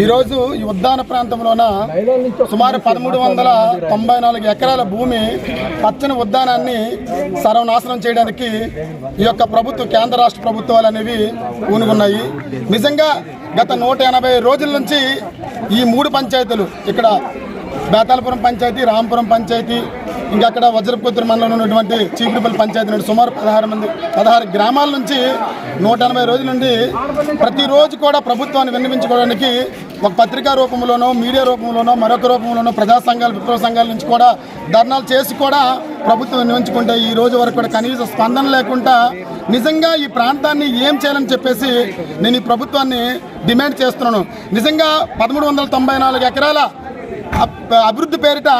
ఈరోజు ఈ ఉద్యాన ప్రాంతంలోన సుమారు పదమూడు వందల తొంభై నాలుగు ఎకరాల భూమి పచ్చని ఉద్యానాన్ని సర్వనాశనం చేయడానికి ఈ యొక్క ప్రభుత్వ కేంద్ర రాష్ట్ర ప్రభుత్వాలు అనేవి పూనుకున్నాయి నిజంగా గత నూట ఎనభై రోజుల నుంచి ఈ మూడు పంచాయతీలు ఇక్కడ బేతాలపురం పంచాయతీ రాంపురం పంచాయతీ ఇంకా అక్కడ వజ్రపుత్ర మండలంలో ఉన్నటువంటి చీకుడుపల్లి పంచాయతీ నుండి సుమారు పదహారు మంది పదహారు గ్రామాల నుంచి నూట ఎనభై రోజుల నుండి ప్రతిరోజు కూడా ప్రభుత్వాన్ని విన్నవించుకోవడానికి ఒక పత్రికా రూపంలోనో మీడియా రూపంలోనో మరొక రూపంలోనో ప్రజా సంఘాలు విప్లవ సంఘాల నుంచి కూడా ధర్నాలు చేసి కూడా ప్రభుత్వం విన్నవించుకుంటే ఈ రోజు వరకు కూడా కనీస స్పందన లేకుండా నిజంగా ఈ ప్రాంతాన్ని ఏం చేయాలని చెప్పేసి నేను ఈ ప్రభుత్వాన్ని డిమాండ్ చేస్తున్నాను. నిజంగా పదమూడు వందల తొంభై నాలుగు ఎకరాల అబ్- అభివృద్ధి పేరిట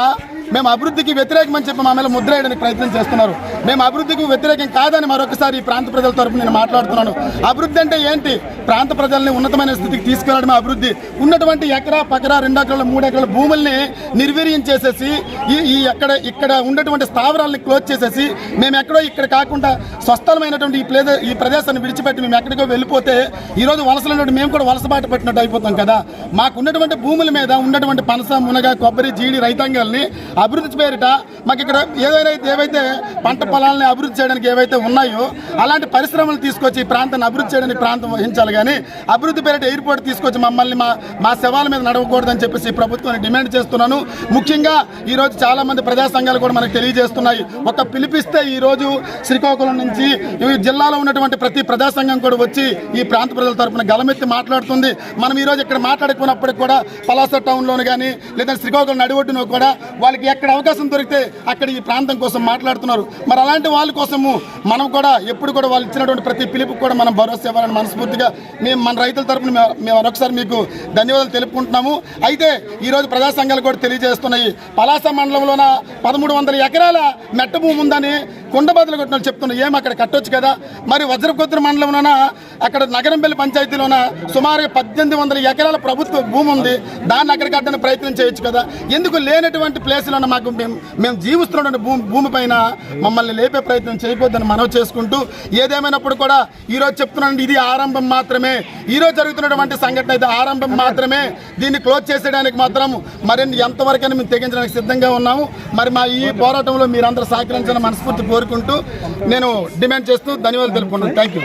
మేము అభివృద్ధికి వ్యతిరేకమని చెప్పి మా మీద ముద్ర వేయడానికి ప్రయత్నం చేస్తున్నారు. మేము అభివృద్ధికి వ్యతిరేకం కాదని మరొకసారి ఈ ప్రాంత ప్రజల తరపు నేను మాట్లాడుతున్నాను. అభివృద్ధి అంటే ఏంటి? ప్రాంత ప్రజల్ని ఉన్నతమైన స్థితికి తీసుకెళ్ళడమే అభివృద్ధి. ఉన్నటువంటి ఎకరా పకరా రెండు ఎకరాల మూడు ఎకరాల భూముల్ని నిర్వీర్యం చేసేసి ఈ ఈ ఎక్కడ ఇక్కడ ఉన్నటువంటి స్థావరాలని క్లోజ్ చేసేసి మేము ఎక్కడో ఇక్కడ కాకుండా స్వస్థలమైనటువంటి ఈ ప్లేస్ ఈ ప్రదేశాన్ని విడిచిపెట్టి మేము ఎక్కడికో వెళ్ళిపోతే ఈ రోజు వలసలు ఉన్నటువంటి మేము కూడా వలస బాట పట్టినట్టు అయిపోతాం కదా. మాకు ఉన్నటువంటి భూముల మీద ఉన్నటువంటి పనస మునగ కొబ్బరి జీడి రైతాంగాల్ని అభివృద్ధి పేరిట మాకు ఇక్కడ ఏదైతే ఏవైతే పంట పొలాలని అభివృద్ధి చేయడానికి ఏవైతే ఉన్నాయో అలాంటి పరిశ్రమలు తీసుకొచ్చి ఈ ప్రాంతాన్ని అభివృద్ధి చేయడానికి ప్రాంతం వహించాలి కానీ అభివృద్ధి పేరిట ఎయిర్పోర్ట్ తీసుకొచ్చి మమ్మల్ని మా మా శవాల మీద నడవకూడదని చెప్పేసి ప్రభుత్వాన్ని డిమాండ్ చేస్తున్నాను. ముఖ్యంగా ఈరోజు చాలామంది ప్రజా సంఘాలు కూడా మనకు తెలియజేస్తున్నాయి. ఒక పిలిపిస్తే ఈ రోజు శ్రీకాకుళం నుంచి ఈ జిల్లాలో ఉన్నటువంటి ప్రతి ప్రజా సంఘం కూడా వచ్చి ఈ ప్రాంత ప్రజల తరపున గలమెత్తి మాట్లాడుతుంది. మనం ఈ రోజు ఇక్కడ మాట్లాడుకున్నప్పటికి కూడా పలాస టౌన్లోను కానీ లేదా శ్రీకాకుళం నడివొడ్డును కూడా వాళ్ళకి ఎక్కడ అవకాశం దొరికితే అక్కడ ఈ ప్రాంతం కోసం మాట్లాడుతున్నారు. మరి అలాంటి వాళ్ళ కోసము మనం కూడా ఎప్పుడు కూడా వాళ్ళు ఇచ్చినటువంటి ప్రతి పిలుపు కూడా మనం భరోసా ఇవ్వాలని మనస్ఫూర్తిగా మేము మన రైతుల తరపున మేము మరొకసారి మీకు ధన్యవాదాలు తెలుపుకుంటున్నాము. అయితే ఈరోజు ప్రజా సంఘాలు కూడా తెలియజేస్తున్నాయి. పలాస మండలంలోన పదమూడు వందల ఎకరాల మెట్ట భూమి ఉందని కుండ బదులు కొట్టిన వాళ్ళు చెప్తున్నారు ఏం అక్కడ కట్టొచ్చు కదా? మరి వజ్రకొత్తుల మండలంలోన అక్కడ నగరంపల్లి పంచాయతీలోన సుమారు పద్దెనిమిది వందల ఎకరాల ప్రభుత్వ భూమి ఉంది. దాన్ని అక్కడ కట్టడానికి ప్రయత్నం చేయొచ్చు కదా? ఎందుకు లేనటువంటి ప్లేస్లోన మాకు మేము మేము జీవిస్తున్నటువంటి భూమి భూమి పైన మమ్మల్ని లేపే ప్రయత్నం చేయకూడదని మనవి చేసుకుంటూ ఏదేమైనప్పుడు కూడా ఈరోజు చెప్తున్నాను ఇది ఆరంభం మాత్రమే. ఈరోజు జరుగుతున్నటువంటి సంఘటన ఇది ఆరంభం మాత్రమే. దీన్ని క్లోజ్ చేసేయడానికి మాత్రం మరిన్ని ఎంతవరకైనా మేము తెగించడానికి సిద్ధంగా ఉన్నాము. మరి మా ఈ పోరాటంలో మీరందరూ సహకరించిన మనస్ఫూర్తి కోరుకుంటూ నేను డిమాండ్ చేస్తూ ధన్యవాదాలు తెలుపుకుంటున్నాను. Thank you